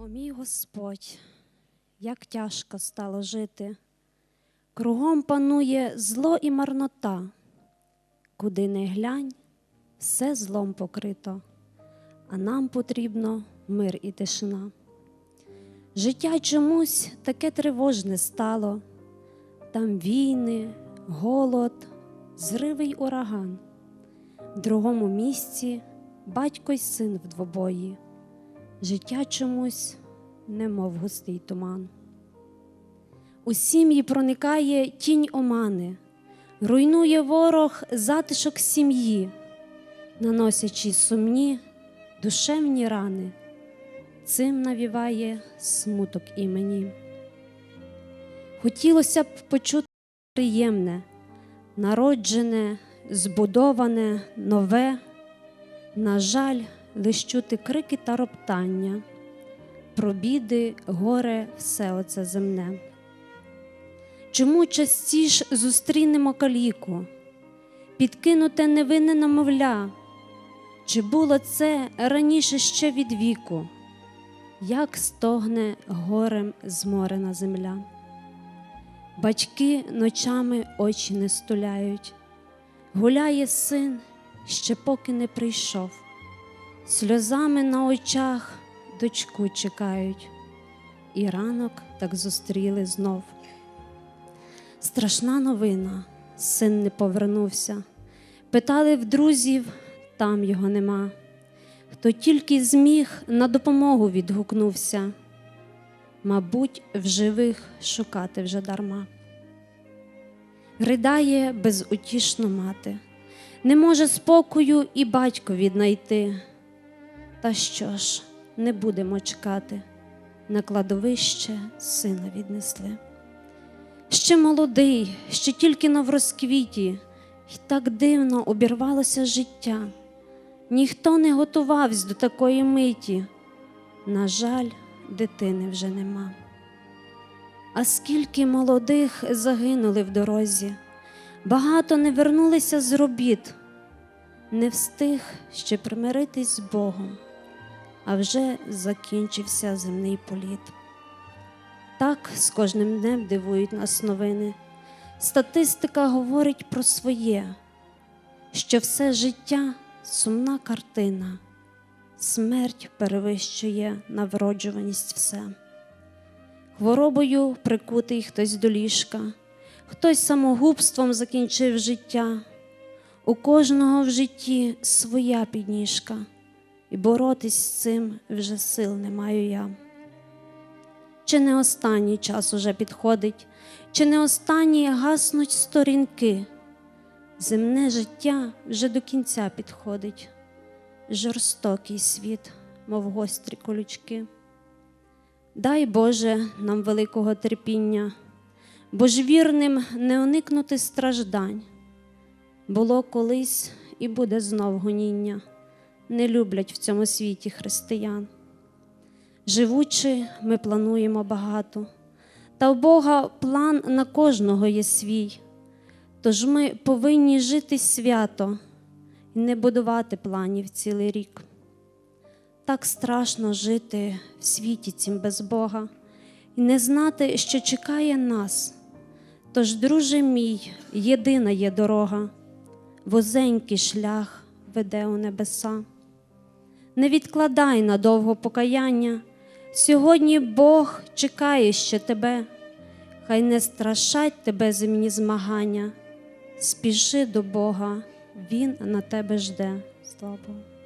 О мій Господь, як тяжко стало жити, кругом панує зло і марнота, куди не глянь, все злом покрито, а нам потрібно мир і тишина. Життя чомусь таке тривожне стало, там війни, голод, зриви й ураган. В другому місці батько й син в двобої. Життя чомусь, немов густий туман. У сім'ї проникає тінь омани, руйнує ворог затишок сім'ї, наносячи сумні душевні рани, цим навіває смуток імені. Хотілося б почути приємне, народжене, збудоване, нове, на жаль, лиш чути крики та роптання, про біди, горе, все оце земне. Чому частіш зустрінемо каліку, підкинуте невинне намовля? Чи було це раніше ще від віку, як стогне горем зморена земля? Батьки ночами очі не стуляють, гуляє син, ще поки не прийшов сльозами на очах дочку чекають, і ранок так зустріли знов. Страшна новина, син не повернувся. Питали в друзів, там його нема. Хто тільки зміг, на допомогу відгукнувся. Мабуть, в живих шукати вже дарма. Ридає безутішно мати, не може спокою і батько віднайти. Та що ж, не будемо чекати, на кладовище сина віднесли. Ще молодий, ще тільки на врозквіті, й так дивно обірвалося життя. Ніхто не готувався до такої миті. На жаль, дитини вже нема. А скільки молодих загинули в дорозі, багато не вернулися з робіт, не встиг ще примиритись з Богом а вже закінчився земний політ. Так з кожним днем дивують нас новини. Статистика говорить про своє, що все життя сумна картина, смерть перевищує на вроджуваність все. Хворобою прикутий хтось до ліжка, хтось самогубством закінчив життя. У кожного в житті своя підніжка і боротись з цим вже сил не маю я. Чи не останній час уже підходить, чи не останні гаснуть сторінки? Земне життя вже до кінця підходить, жорстокий світ, мов гострі колючки. Дай Боже нам великого терпіння, бо ж вірним не уникнути страждань. Було колись і буде знов гоніння не люблять в цьому світі християн. Живучи, ми плануємо багато, та у Бога план на кожного є свій, тож ми повинні жити свято і не будувати планів цілий рік. Так страшно жити в світі цім без Бога і не знати, що чекає нас. Тож, друже мій, єдина є дорога, возенький шлях веде у небеса не відкладай на довго покаяння. Сьогодні Бог чекає ще тебе, хай не страшать тебе земні змагання. Спіши до Бога, Він на тебе жде. Слава Богу.